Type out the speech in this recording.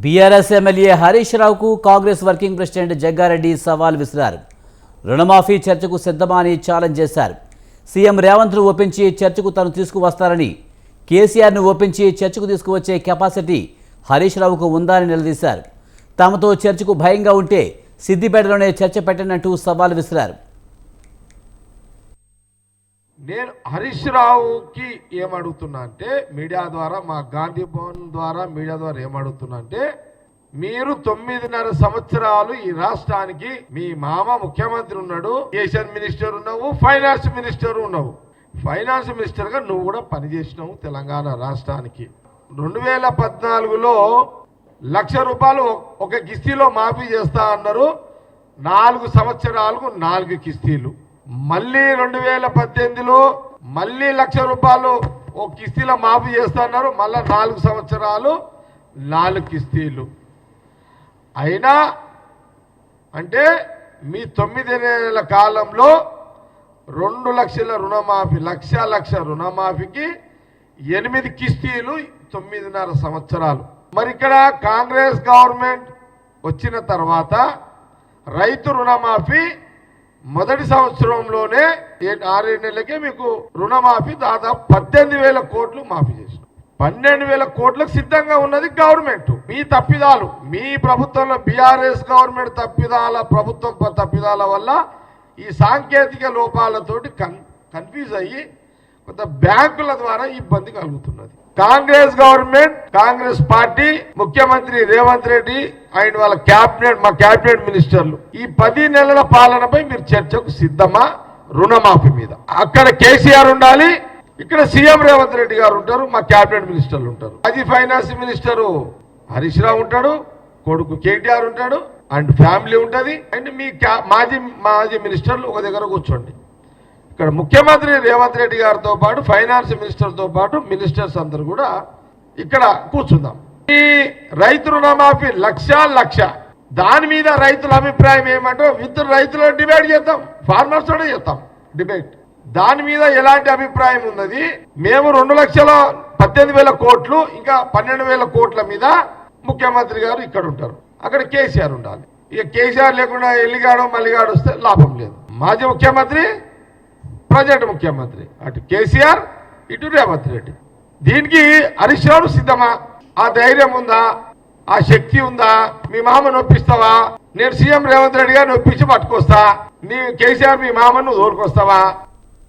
BRS MLA Harish రావుకు Congress working president Jaggareddy సవాల్ విసిరారు. రుణమాఫీ చర్చకు సిద్ధమా అని ఛాలెంజ్ చేశారు. సీఎం రేవంత్ను ఒప్పించి చర్చకు తను తీసుకువస్తారని కేసీఆర్ను ఒప్పించి చర్చకు తీసుకువచ్చే కెపాసిటీ హరీష్ రావుకు ఉందా అని నిలదీశారు. తమతో చర్చకు భయంగా ఉంటే సిద్దిపేటలోనే చర్చ పెట్టనంటూ సవాల్ విసిరారు. నేను హరీష్ రావుకి ఏమడుగుతున్నా అంటే మీడియా ద్వారా మా గాంధీ భవన్ ద్వారా మీడియా ద్వారా ఏమడుగుతున్నా అంటే మీరు తొమ్మిదిన్నర సంవత్సరాలు ఈ రాష్ట్రానికి మీ మామ ముఖ్యమంత్రి ఉన్నాడు ఏషియన్ మినిస్టర్ ఉన్నావు ఫైనాన్స్ మినిస్టర్ ఉన్నావు. ఫైనాన్స్ మినిస్టర్గా నువ్వు కూడా పనిచేసినావు తెలంగాణ రాష్ట్రానికి. రెండు వేల పద్నాలుగులో లక్ష రూపాయలు ఒక కిస్తీలో మాఫీ చేస్తా అన్నారు. నాలుగు సంవత్సరాలకు నాలుగు కిస్తీలు. మళ్ళీ రెండు వేల పద్దెనిమిదిలో మళ్ళీ లక్ష రూపాయలు ఓ కిస్తీలో మాఫీ చేస్తున్నారు. మళ్ళీ నాలుగు సంవత్సరాలు నాలుగు కిస్తీలు. అయినా అంటే మీ తొమ్మిది నెలల కాలంలో రెండు లక్షల రుణమాఫీ లక్ష లక్ష రుణమాఫీకి ఎనిమిది కిస్తీలు తొమ్మిదిన్నర సంవత్సరాలు. మరి ఇక్కడ కాంగ్రెస్ గవర్నమెంట్ వచ్చిన తర్వాత రైతు రుణమాఫీ మొదటి సంవత్సరంలోనే ఆరేడు నెలలకే మీకు రుణమాఫీ దాదాపు పద్దెనిమిది వేల కోట్లు మాఫీ చేసిన. పన్నెండు వేల కోట్లకు సిద్ధంగా ఉన్నది గవర్నమెంట్. మీ తప్పిదాలు మీ ప్రభుత్వంలో బీఆర్ఎస్ గవర్నమెంట్ తప్పిదాల ప్రభుత్వం తప్పిదాల వల్ల ఈ సాంకేతిక లోపాలతోటి కన్ కన్ఫ్యూజ్ అయ్యి కొంత బ్యాంకుల ద్వారా ఇబ్బంది కలుగుతున్నది. కాంగ్రెస్ గవర్నమెంట్ కాంగ్రెస్ పార్టీ ముఖ్యమంత్రి రేవంత్ రెడ్డి అండ్ వాళ్ళ క్యాబినెట్ మా క్యాబినెట్ మినిస్టర్లు ఈ పది నెలల పాలనపై మీరు చర్చకు సిద్ధమా? రుణమాఫీ మీద. అక్కడ కేసీఆర్ ఉండాలి ఇక్కడ సీఎం రేవంత్ రెడ్డి గారు ఉంటారు మా క్యాబినెట్ మినిస్టర్లు ఉంటారు. మాజీ ఫైనాన్స్ మినిస్టరు హరీష్ రావు ఉంటాడు కొడుకు కేటీఆర్ ఉంటాడు అండ్ ఫ్యామిలీ ఉంటుంది. అండ్ మీ మాజీ మాజీ మినిస్టర్లు ఒక దగ్గర కూర్చోండి. ఇక్కడ ముఖ్యమంత్రి రేవంత్ రెడ్డి గారితో పాటు ఫైనాన్స్ మినిస్టర్తో పాటు మినిస్టర్స్ అందరు కూడా ఇక్కడ కూర్చుందాం. ఈ రైతు రుణమాఫీ లక్ష లక్ష. దాని మీద రైతుల అభిప్రాయం ఏమంటే ఇద్దరు రైతులు డిబేట్ చేద్దాం ఫార్మర్స్ తోనే చేద్దాం డిబేట్. దాని మీద ఎలాంటి అభిప్రాయం ఉన్నది? మేము రెండు లక్షల పద్దెనిమిది వేల కోట్లు ఇంకా పన్నెండు వేల కోట్ల మీద ముఖ్యమంత్రి గారు ఇక్కడ ఉంటారు. అక్కడ కేసీఆర్ ఉండాలి. ఇక కేసీఆర్ లేకుండా ఎల్లిగాడు మల్లిగాడు వస్తే లాభం లేదు. మాజీ ముఖ్యమంత్రి ప్రజెంట్ ముఖ్యమంత్రి. అటు కేసీఆర్ ఇటు రేవంత్ రెడ్డి. దీనికి హరీష్ రావు సిద్ధమా? ఆ ధైర్యం ఉందా? ఆ శక్తి ఉందా? మీ మామ నొప్పిస్తావా? నేను సీఎం రేవంత్ రెడ్డి గారిని నొప్పించి పట్టుకొస్తా. నీ కేసీఆర్ మీ మామను తోలుకొస్తావా